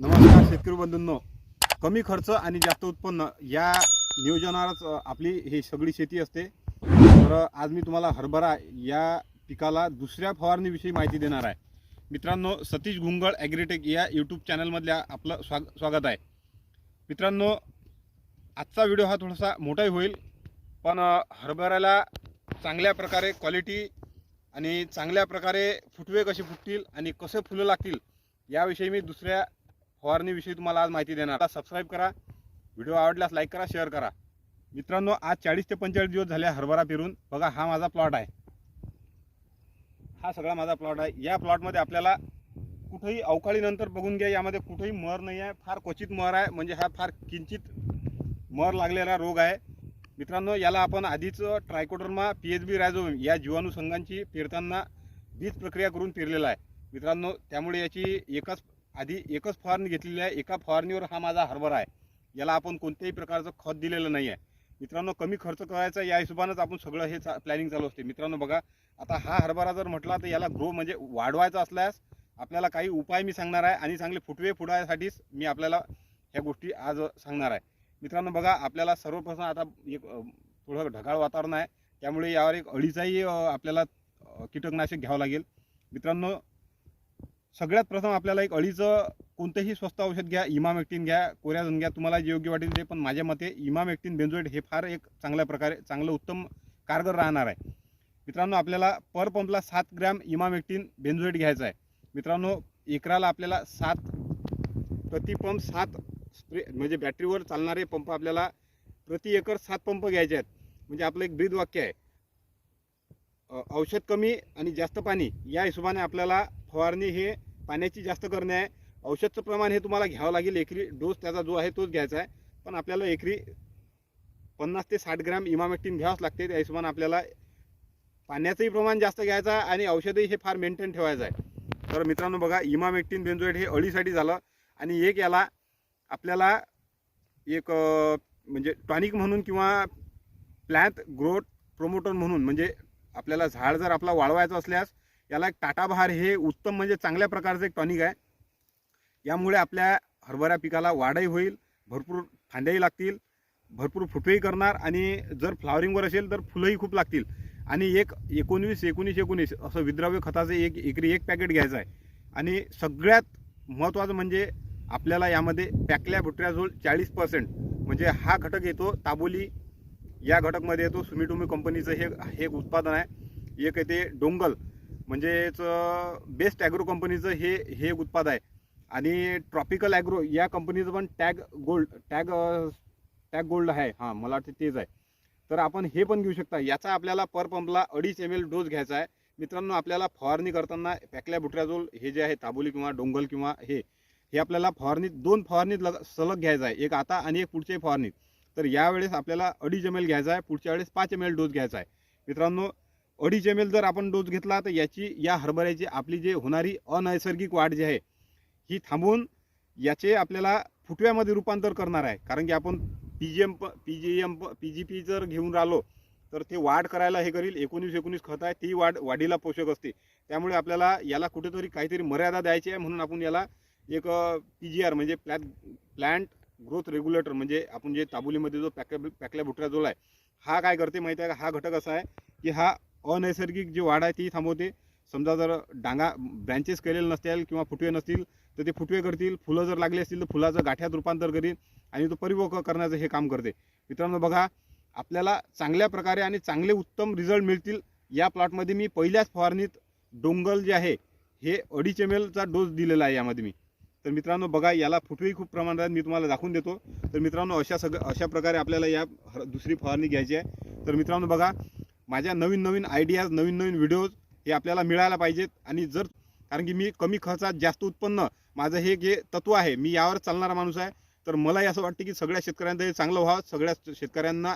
नमस्कार शेतकरी बंधूंनो. कमी खर्च आणि जास्त उत्पन्न या नियोजनावरच आपली ही सगळी शेती असते. तर आज मी तुम्हाला हरभरा या पिकाला दुसऱ्या फवारणीविषयी माहिती देणार आहे. मित्रांनो सतीश घुंगळ ॲग्रीटेक या यूट्यूब चॅनलमधल्या आपलं स्वाग स्वागत आहे. मित्रांनो आजचा व्हिडिओ हा थोडासा मोठाही होईल पण हरभऱ्याला चांगल्या प्रकारे क्वालिटी आणि चांगल्या प्रकारे फुटवे कसे फुटतील आणि कसे फुलं लागतील याविषयी मी दुसऱ्या फवारणीविषयी तुम्हाला आज माहिती देणार. आता सबस्क्राईब करा व्हिडिओ आवडल्यास लाईक करा शेअर करा. मित्रांनो आज चाळीस ते पंचेचाळीस दिवस झाले हरभरा पेरून. बघा हा माझा प्लॉट आहे. हा सगळा माझा प्लॉट आहे. या प्लॉटमध्ये आपल्याला कुठेही अवकाळीनंतर बघून घ्या. यामध्ये कुठंही मर नाही आहे फार क्वचित मर आहे. म्हणजे हा फार किंचित मर लागलेला रोग आहे. मित्रांनो याला आपण आधीच trichoderma P H B rhizome या जीवाणू संघांची पेरताना बीज प्रक्रिया करून पेरलेला आहे. मित्रांनो त्यामुळे याची एकच आधी एकच फवारणी घेतलेली आहे. एका फवारणीवर हा माझा हरभरा आहे. याला आपण कोणत्याही प्रकारचं खत दिलेलं नाही आहे मित्रांनो कमी खर्च करायचा या हिशोबानंच आपण सगळं हे प्लॅनिंग चालू असते. मित्रांनो बघा आता हा हरभरा जर म्हटला तर याला ग्रो म्हणजे वाढवायचा असल्यास आपल्याला काही उपाय मी सांगणार आहे आणि चांगले फुटवे फुटायसाठीच मी आपल्याला ह्या गोष्टी आज सांगणार आहे. मित्रांनो बघा आपल्याला सर्वप्रथम आता एक थोडं ढगाळ वातावरण आहे. त्यामुळे यावर एक अळीचाही आपल्याला कीटकनाशक घ्यावं लागेल. मित्रांनो सगळ्यात प्रथम आपल्याला एक अळीचं कोणतंही स्वस्त औषध घ्या इमामेक्टिन घ्या कोऱ्याजन घ्या तुम्हाला जे योग्य वाटेल ते पण माझ्या मते इमामेक्टिन बेन्झोएट हे फार एक चांगल्या प्रकारे चांगलं उत्तम कारगर राहणार आहे. मित्रांनो आपल्याला पर पंपला सात ग्रॅम इमामेक्टिन बेन्झोएट घ्यायचं आहे. मित्रांनो एकराला आपल्याला सात प्रति पंप सात स्प्रे म्हणजे बॅटरीवर चालणारे पंप आपल्याला प्रति एकर सात पंप घ्यायचे आहेत. म्हणजे आपलं एक ब्रीद वाक्य आहे औषध कमी आणि जास्त पाणी या हिशोबाने आपल्याला फवारणी हे पाण्याची जास्त करणे आहे. औषधचं प्रमाण हे तुम्हाला घ्यावं लागेल. एकरी डोस त्याचा जो आहे तोच घ्यायचा आहे. पण आपल्याला एकरी पन्नास ते साठ ग्रॅम इमामेक्टिन घ्यावंच लागते. त्या हिशोबाने आपल्याला पाण्याचंही प्रमाण जास्त घ्यायचं आहे आणि औषधही हे फार मेंटेन ठेवायचं आहे. तर मित्रांनो बघा इमामेक्टिन बेन्झोएट हे अळीसाठी झालं आणि एक याला आपल्याला एक म्हणजे टॉनिक म्हणून किंवा प्लॅन्ट ग्रोथ प्रोमोटर म्हणून म्हणजे आपल्याला झाड जर आपला वाढवायचं असल्यास याला एक टाटा बहार हे उत्तम म्हणजे चांगल्या प्रकारचं एक टॉनिक आहे. यामुळे आपल्या हरभरा पिकाला वाढही होईल भरपूर फांद्याही लागतील भरपूर फुटवेही करणार आणि जर फ्लावरिंगवर असेल तर फुलंही खूप लागतील. आणि एक एकोणवीस एकोणीस एकोणीस असं विद्राव्य खताचं एक एकरी एक पॅकेट घ्यायचं आहे. आणि सगळ्यात महत्त्वाचं म्हणजे आपल्याला यामध्ये पॅकल्या भुटऱ्याजवळ चाळीस पर्सेंट म्हणजे हा घटक येतो ताबोली. या घटकमध्ये येतो सुमिटोमी कंपनीचं हे हे एक उत्पादन आहे. एक येते डोंगल. म्हणजेच बेस्ट ॲग्रो कंपनीचं हे हे एक उत्पादन आहे. आणि ट्रॉपिकल ॲग्रो या कंपनीचं पण tag gold tag tag gold आहे. हां मला वाटतं तेच आहे. तर आपण हे पण घेऊ शकता. याचा आपल्याला पर पंपला अडीच एम एल डोस घ्यायचा आहे. मित्रांनो आपल्याला फवारणी करताना पॅकल्या बुट्राजोल हे जे आहे ताबोली किंवा डोंगल किंवा हे हे आपल्याला फवारणीत दोन फवारणीत लग सलग घ्यायचं आहे. एक आता आणि एक पुढच्याही फवारणीत तर यावेळेस आपल्याला अडीच एम एल घ्यायचा आहे. पुढच्या वेळेस पाच एम एल डोस घ्यायचा आहे. मित्रांनो अडीच एम एल जर आपण डोस घेतला तर याची या हरभऱ्याची आपली जी होणारी अनैसर्गिक वाढ जी आहे ही थांबवून याचे आपल्याला फुटव्यामध्ये रूपांतर करणार आहे. कारण की आपण पी जी एम प पी जी एम प पी जी पी जर घेऊन राहिलो तर ते वाढ करायला हे करील. एकोणीस एकोणीस खत आहे ती वाढ वाढीला पोषक असते. त्यामुळे आपल्याला याला कुठेतरी काहीतरी मर्यादा द्यायची आहे म्हणून आपण याला एक पी जी आर म्हणजे प्लॅट प्लॅन्ट ग्रोथ रेग्युलेटर म्हणजे आपण जे ताबुलीमध्ये जो पॅक पॅकल्या बुटऱ्याजोल आहे हा काय करते माहिती आहे का? हा घटक असा आहे की हा अनैसर्गिक जी वाढ आहे ती थांबवते. समजा जर डांगा ब्रँचेस केलेले नसतील किंवा फुटवे नसतील तर ते फुटवे करतील. फुलं जर लागली असतील तर फुलाचं गाठ्यात रूपांतर करील आणि तो परिपक्व करण्याचं हे काम करते. मित्रांनो बघा आपल्याला चांगल्या प्रकारे आणि चांगले उत्तम रिझल्ट मिळतील. या प्लॉटमध्ये मी पहिल्याच फवारणीत डोंगल जे आहे हे अडीच एम एलचा डोस दिलेला आहे यामध्ये मी. तर मित्रांनो बघा याला फुटवेही खूप प्रमाणात आहेत. मी तुम्हाला दाखवून देतो. तर मित्रांनो अशा सग अशा प्रकारे आपल्याला या दुसरी फवारणी घ्यायची आहे. तर मित्रांनो बघा माझ्या नवीन नवीन आयडियाज नवीन नवीन व्हिडिओज हे आपल्याला मिळायला पाहिजेत. आणि जर कारण की मी कमी खर्चात जास्त उत्पन्न माझं हे जे तत्व आहे मी यावर चालणारा माणूस आहे. तर मलाही असं वाटतं की सगळ्या शेतकऱ्यांचं हे चांगलं व्हावं सगळ्या शेतकऱ्यांना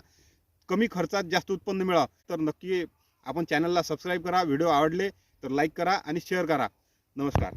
कमी खर्चात जास्त उत्पन्न मिळावं. तर नक्की आपण चॅनलला सबस्क्राईब करा व्हिडिओ आवडले तर लाईक करा आणि शेअर करा. नमस्कार.